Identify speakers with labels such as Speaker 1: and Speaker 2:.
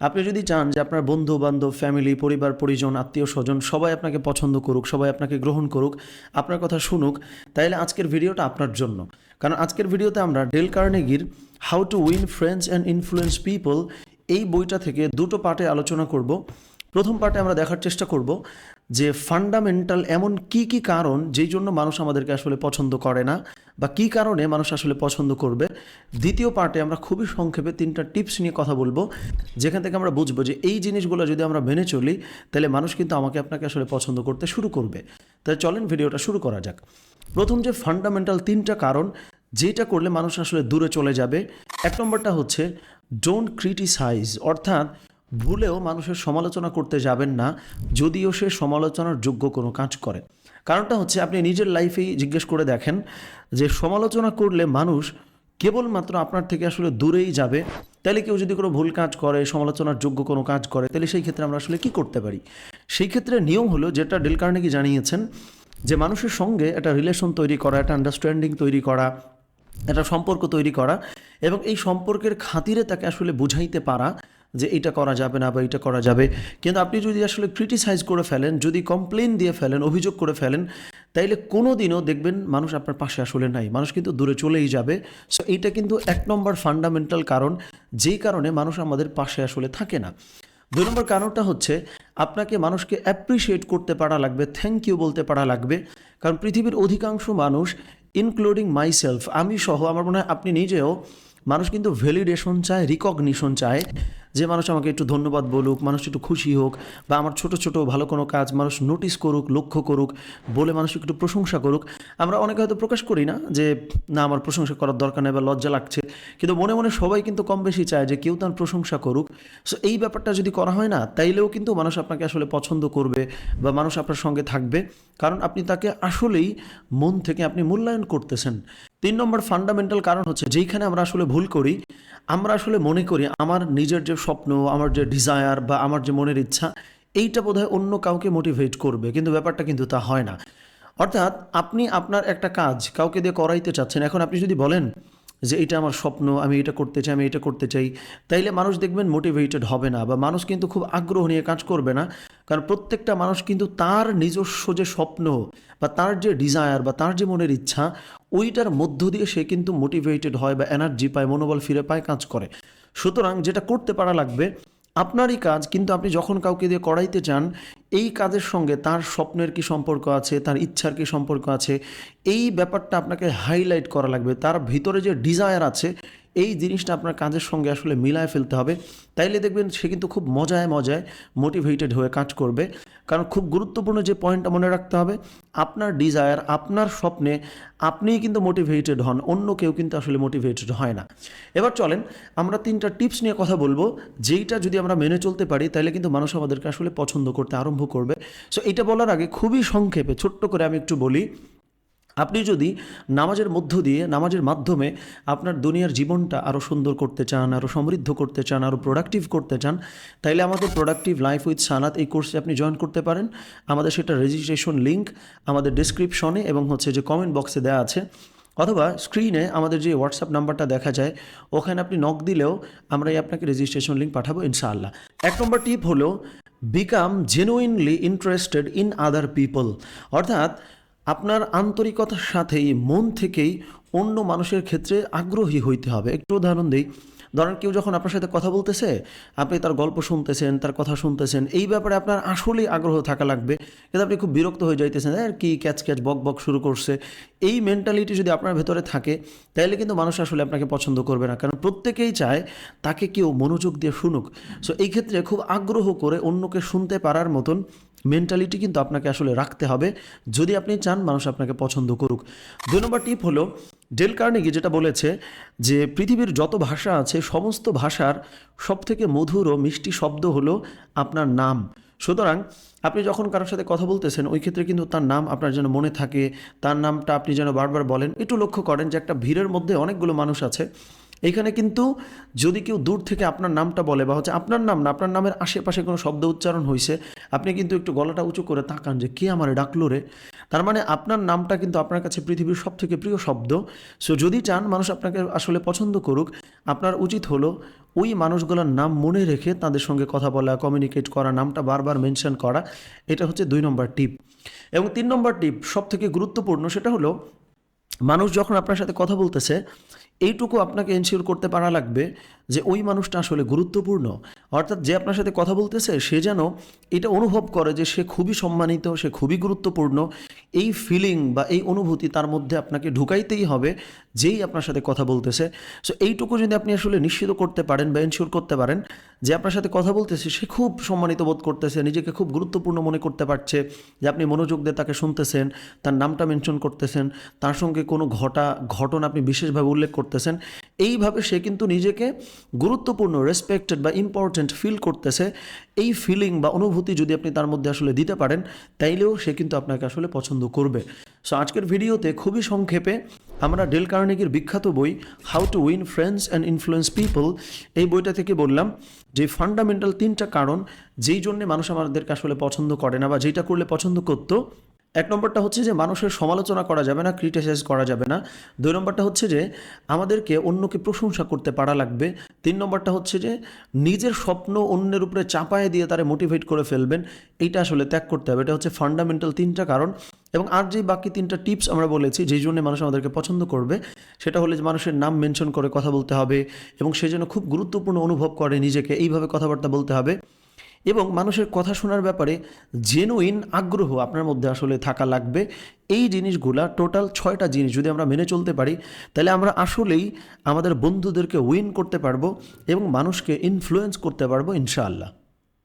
Speaker 1: আপনি যদি চান যে আপনার বন্ধু বান্ধব ফ্যামিলি পরিবার, পরিজন, আত্মীয়, স্বজন সবাই আপনাকে পছন্দ করুক, সবাই আপনাকে গ্রহণ করুক, আপনার কথা শুনুক, তাইলে আজকের ভিডিওটা আপনার জন্য। কারণ আজকের ভিডিওতে আমরা Dale কার্নেগির how to win friends and influence people এই বইটা থেকে দুটো পার্টে আলোচনা করব। প্রথম পার্টে আমরা দেখার চেষ্টা করব যে ফান্ডামেন্টাল এমন কি কি কারণ যেই জন্য মানুষ আমাদেরকে আসলে পছন্দ করে না বা কি কারণে মানুষ আসলে পছন্দ করবে, দ্বিতীয় পার্টে আমরা খুবই সংক্ষেপে তিনটা টিপস নিয়ে কথা বলব, যেখান থেকে আমরা বুঝব যে এই জিনিসগুলো যদি আমরা মেনে চলি, তাহলে মানুষ কিন্তু আমাকে আপনাকে আসলে পছন্দ করতে শুরু করবে। তাই চলেন ভিডিওটা শুরু করা যাক। প্রথম যে ফান্ডামেন্টাল তিনটা কারণ যেটা করলে মানুষ আসলে দূরে চলে যাবে, এক নম্বরটা হচ্ছে ডোন্ট ক্রিটিসাইজ অর্থাৎ ভুলেও মানুষের সমালোচনা করতে যাবেন না, যদিও সে সমালোচনার যোগ্য কোনো কাজ করে। কারণটা হচ্ছে আপনি নিজের লাইফেই জিজ্ঞেস করে দেখেন যে সমালোচনা করলে মানুষ কেবলমাত্র আপনার থেকে আসলে দূরেই যাবে। তাহলে কেউ যদি কোনো ভুল কাজ করে, সমালোচনার যোগ্য কোনো কাজ করে, তাহলে সেই ক্ষেত্রে আমরা আসলে কি করতে পারি? সেই ক্ষেত্রে নিয়ম হলো যেটা ডেল কার্নেগি জানিয়েছেন, যে মানুষের সঙ্গে একটা রিলেশন তৈরি করা, একটা আন্ডারস্ট্যান্ডিং তৈরি করা, একটা সম্পর্ক তৈরি করা এবং এই সম্পর্কের খাতিরে তাকে আসলে বুঝাইতে পারা যে এটা করা যাবে না বা এটা করা যাবে। কিন্তু আপনি যদি আসলে ক্রিটিসাইজ করে ফেলেন, যদি কমপ্লেন দিয়ে ফেলেন, অভিযোগ করে ফেলেন, তাইলে কোনো দিনও দেখবেন মানুষ আপনার পাশে আসলে নাই। মানুষ কিন্তু দূরে চলেই যাবে। সো এইটা কিন্তু এক নম্বর ফান্ডামেন্টাল কারণ, যেই কারণে মানুষ আমাদের পাশে আসলে থাকে না। দুই নম্বর কারণটা হচ্ছে, আপনাকে মানুষকে অ্যাপ্রিসিয়েট করতে পারা লাগবে থ্যাংক ইউ বলতে পারা লাগবে। কারণ পৃথিবীর অধিকাংশ মানুষ ইনক্লুডিং মাইসেলফ আমি সহ, আমার মনে হয় আপনি নিজেও, মানুষ কিন্তু ভ্যালিডেশন চায় রিকগনিশন চায়। যে মানুষ আমাকে একটু ধন্যবাদ বলুক, মানুষ একটু খুশি হোক বা আমার ছোট ছোট ভালো কোনো কাজ মানুষ নোটিস করুক, লক্ষ্য করুক, বলে মানুষ একটু প্রশংসা করুক, আমরা অনেকে হয়তো প্রকাশ করি না যে, না, আমার প্রশংসা করার দরকার নেই বা লজ্জা লাগছে। কিন্তু মনে মনে সবাই কিন্তু কম বেশি চায় যে, কেউ তার প্রশংসা করুক। সো এই ব্যাপারটা যদি করা হয় না, তাইলেও কিন্তু মানুষ আপনাকে আসলে পছন্দ করবে বা মানুষ আপনার সঙ্গে থাকবে। কারণ আপনি তাকে আসলেই মন থেকে আপনি মূল্যায়ন করতেছেন। তিন নম্বর ফান্ডামেন্টাল কারণ হচ্ছে যেইখানে আমরা আসলে ভুল করি, আমরা আসলে মনে করি আমার নিজের যে স্বপ্ন, আমার যে ডিজায়ার বা আমার যে মনের ইচ্ছা, এইটা বোধহয় অন্য কাউকে মোটিভেট করবে। কিন্তু ব্যাপারটা কিন্তু তা হয় না। অর্থাৎ আপনি আপনার একটা কাজ কাউকে দিয়ে করাইতে চাচ্ছেন, এখন আপনি যদি বলেন যে এটা আমার স্বপ্ন, আমি এটা করতে চাই, আমি এটা করতে চাই। তাইলে মানুষ দেখবেন মোটিভেটেড হবে না বা মানুষ কিন্তু খুব আগ্রহ নিয়ে কাজ করবে না। কারণ প্রত্যেকটা মানুষ কিন্তু তার নিজস্ব যে স্বপ্ন বা তার যে ডিজায়ার বা তার যে মনের ইচ্ছা, ওইটার মধ্য দিয়ে সে কিন্তু মোটিভেটেড হয় বা এনার্জি পায়, মনোবল ফিরে পায়, কাজ করে। সুতরাং যেটা করতে পারা লাগবে আপনারই কাজ, কিন্তু আপনি যখন কাউকে দিয়ে করাইতে চান, এই কাজের সঙ্গে তার স্বপ্নের কি সম্পর্ক আছে, তার ইচ্ছার কি সম্পর্ক আছে, এই ব্যাপারটা আপনাকে হাইলাইট করা লাগবে। তার ভিতরে যে ডিজায়ার আছে এই জিনিসটা আপনার কাজের সঙ্গে আসলে মিলায় ফেলতে হবে। তাইলে দেখবেন সে কিন্তু খুব মজায় মজায় মোটিভেটেড হয়ে কাজ করবে। কারণ খুব গুরুত্বপূর্ণ যে পয়েন্টটা মনে রাখতে হবে, আপনার ডিজায়ার আপনার স্বপ্নে আপনিই কিন্তু মোটিভেটেড হন, অন্য কেউ কিন্তু আসলে মোটিভেটেড হয় না। এবার চলেন, আমরা তিনটা টিপস নিয়ে কথা বলব, যেইটা যদি আমরা মেনে চলতে পারি তাহলে কিন্তু মানুষ আমাদেরকে আসলে পছন্দ করতে আরম্ভ করবে। সো এটা বলার আগে খুবই সংক্ষেপে ছোট্ট করে আমি একটু বলি আপনি যদি নামাজের মধ্য দিয়ে, নামাজের মাধ্যমে আপনার দুনিয়ার জীবনটা আরও সুন্দর করতে চান আরও সমৃদ্ধ করতে চান আরও প্রোডাক্টিভ করতে চান, তাইলে আমাদের প্রোডাক্টিভ লাইফ উইথ সানাত এই কোর্সে আপনি জয়েন করতে পারেন। আমাদের সেটা রেজিস্ট্রেশন লিঙ্ক আমাদের ডিসক্রিপশনে এবং হচ্ছে যে কমেন্ট বক্সে দেওয়া আছে। অথবা স্ক্রিনে আমাদের যে হোয়াটসঅ্যাপ নাম্বারটা দেখা যায়, ওখানে আপনি নক দিলেও আমরাই আপনাকে রেজিস্ট্রেশন লিঙ্ক পাঠাবো ইনশাআল্লাহ। এক নম্বর টিপ হলো become genuinely interested in other people অর্থাৎ আপনার আন্তরিকতার সাথেই, মন থেকেই অন্য মানুষের ক্ষেত্রে আগ্রহী হইতে হবে। একটু উদাহরণ দিই। ধরেন কেউ যখন আপনার সাথে কথা বলতেছে, আপনি তার গল্প শুনতেছেন, তার কথা শুনতেছেন, এই ব্যাপারে আপনার আসলেই আগ্রহ থাকা লাগবে। কিন্তু আপনি খুব বিরক্ত হয়ে যাইতেছেন আর কি ক্যাচ ক্যাচ বক বক শুরু করছে? এই মেন্টালিটি যদি আপনার ভেতরে থাকে তাহলে কিন্তু মানুষ আসলে আপনাকে পছন্দ করবে না। কারণ প্রত্যেকেই চায় তাকে কেউ মনোযোগ দিয়ে শুনুক। সো এই ক্ষেত্রে খুব আগ্রহ করে অন্যকে শুনতে পারার মতন মেন্টালিটি কিন্তু আপনাকে আসলে রাখতে হবে। যদি আপনি চান, মানুষ আপনাকে পছন্দ করুক। দুই নম্বর টিপ হলো ডেল কার্নেগি যেটা বলেছে যে, পৃথিবীর যত ভাষা আছে, সমস্ত ভাষার সবথেকে মধুর ও মিষ্টি শব্দ হলো আপনার নাম। সুতরাং, আপনি যখন কারোর সাথে কথা বলতেছেন, ওই ক্ষেত্রে কিন্তু তার নাম আপনার যেন মনে থাকে, তার নামটা আপনি যেন বারবার বলেন। একটু লক্ষ্য করেন যে, একটা ভিড়ের মধ্যে অনেকগুলো মানুষ আছে। এইখানে কিন্তু যদি কেউ দূর থেকে আপনার নামটা বলে বা হচ্ছে আপনার নাম না, আপনার নামের আশেপাশে কোনো শব্দ উচ্চারণ হয়েছে আপনি কিন্তু একটু গলাটা উঁচু করে তাকান যে কে আমার ডাকলো রে? তার মানে আপনার নামটা কিন্তু আপনার কাছে পৃথিবীর সব থেকে প্রিয় শব্দ। সো যদি চান মানুষ আপনাকে আসলে পছন্দ করুক, আপনার উচিত হলো ওই মানুষগুলোর নাম মনে রেখে তাদের সঙ্গে কথা বলা কমিউনিকেট করা, নামটা বারবার মেনশন করা, এটা হচ্ছে দুই নম্বর টিপ এবং তিন নম্বর টিপ সব থেকে গুরুত্বপূর্ণ সেটা হলো, মানুষ যখন আপনার সাথে কথা বলতেছে এইটুকু আপনাকে এনশিওর করতে পারা লাগবে। যে ওই মানুষটা আসলে গুরুত্বপূর্ণ। অর্থাৎ যে আপনার সাথে কথা বলতেছে, সে যেন এটা অনুভব করে যে সে খুবই সম্মানিত, সে খুবই গুরুত্বপূর্ণ। এই ফিলিং বা এই অনুভূতি তার মধ্যে আপনাকে ঢুকাইতেই হবে, যেই আপনার সাথে কথা বলতেছে। সো এইটুকু যদি আপনি আসলে নিশ্চিত করতে পারেন বা এনশিওর করতে পারেন যে আপনার সাথে কথা বলতেছে, সে খুব সম্মানিত বোধ করতেছে, নিজেকে খুব গুরুত্বপূর্ণ মনে করতে পারছে যে আপনি মনোযোগ দিয়ে তাকে শুনতেছেন, তার নামটা মেনশন করতেছেন, তার সঙ্গে কোনো ঘটা, ঘটনা আপনি বিশেষভাবে উল্লেখ করতেছেন। এইভাবে সে কিন্তু নিজেকে গুরুত্বপূর্ণ রেসপেক্টেড বা ইম্পর্ট্যান্ট ফিল করতেছে, এই ফিলিং বা অনুভূতি যদি আপনি তার মধ্যে আসলে দিতে পারেন, তাইলেও সে কিন্তু আপনাকে আসলে পছন্দ করবে। সো আজকের ভিডিওতে খুবই সংক্ষেপে আমরা ডেল কার্নেগির বিখ্যাত বই how to win friends and influence people এই বইটা থেকে বললাম যে ফান্ডামেন্টাল তিনটা কারণ যেই জন্যে মানুষ আমাদেরকে আসলে পছন্দ করে না বা যেটা করলে পছন্দ করতো এক নম্বরটা হচ্ছে যে মানুষের সমালোচনা করা যাবে না ক্রিটিসাইজ করা যাবে না। দুই নম্বরটা হচ্ছে যে আমাদেরকে অন্যকে প্রশংসা করতে পারা লাগবে। তিন নম্বরটা হচ্ছে যে নিজের স্বপ্ন অন্যের উপরে চাপায় দিয়ে তারা মোটিভেট করে ফেলবেন, এইটা আসলে ত্যাগ করতে হবে। এটা হচ্ছে ফান্ডামেন্টাল তিনটা কারণ। এবং আর যে বাকি তিনটা টিপস আমরা বলেছি, যেই জন্য মানুষ আমাদেরকে পছন্দ করবে, সেটা হলে যে মানুষের নাম মেনশন করে কথা বলতে হবে এবং সে যেন খুব গুরুত্বপূর্ণ অনুভব করে নিজেকে, এইভাবে কথাবার্তা বলতে হবে। এবং মানুষের কথা শোনার ব্যাপারে জেনুইন আগ্রহ আপনার মধ্যে আসলে থাকা লাগবে। এই জিনিসগুলা টোটাল ছয়টা জিনিস যদি আমরা মেনে চলতে পারি, তাহলে আমরা আসলেই আমাদের বন্ধুদেরকে উইন করতে পারব এবং মানুষকে ইনফ্লুয়েন্স করতে পারব ইনশাআল্লাহ।